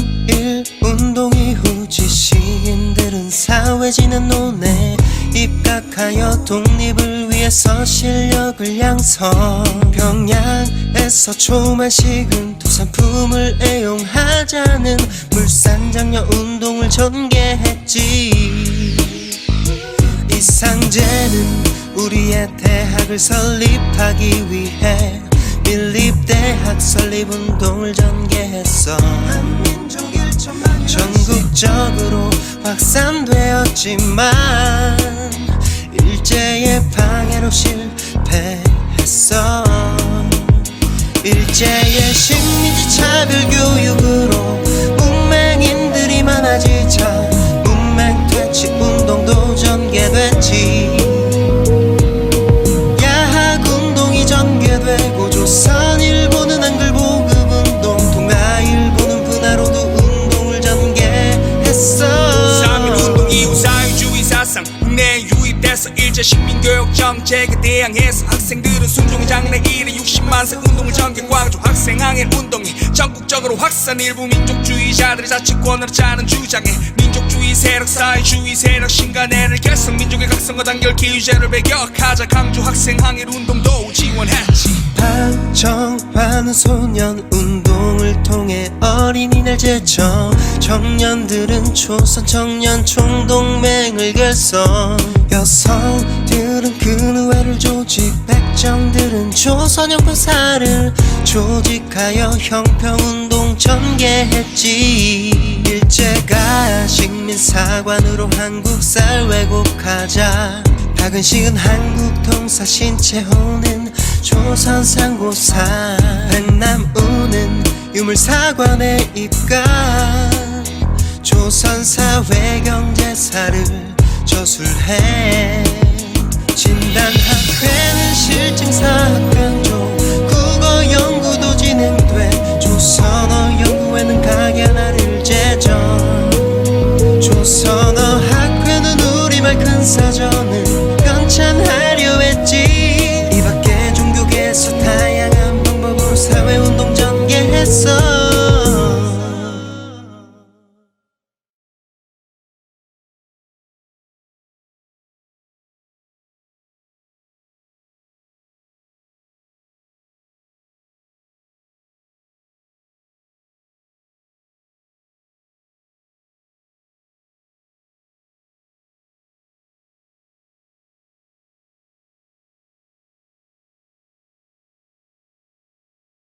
3일 운동 이후 지시인들은 사회지는 논에 입각하여 독립을 위해서 실력을 양성 평양에서 초만식은 도산품을 애용하자는 물산장려 운동을 전개했지. 이상제는 우리의 대학을 설립하기 위해 밀립대학 설립운동을 전개했어. 전국적으로 확산되었지만 일제의 방해로 실패했어. 일제의 식민지 차별 교육으로 일제 식민교육 정책에 대항해서 학생들은 순종의 장래 일에 60만 세 운동을 전개 광주 학생항일 운동이 전국적으로 확산 일부 민족주의자들이 자치권을 짜는 주장에 민족주의 세력 사회주의 세력 신간애를 결성 민족의 각성과 단결 기유제를 배격하자 강주 학생항일 운동도 지원했지 박정환은 소년 운동 을 통해 어린이날 제청 청년들은 조선 청년 총동맹을 결성. 여성들은 근우회를 조직 백정들은 조선혁명사를 조직하여 형평운동 전개했지. 일제가 식민사관으로 한국사를 왜곡하자. 박은식은 한국 통사 신채호는 조선상고사 백남 우는 유물사관에 입각 조선사회 경제사를 저술해. 진단학회는 실증사 학변조. 국어 연구도 진행돼. 조선어 연구회는 각연화를 제정. 조선어 학회는 우리말 큰 사전 love.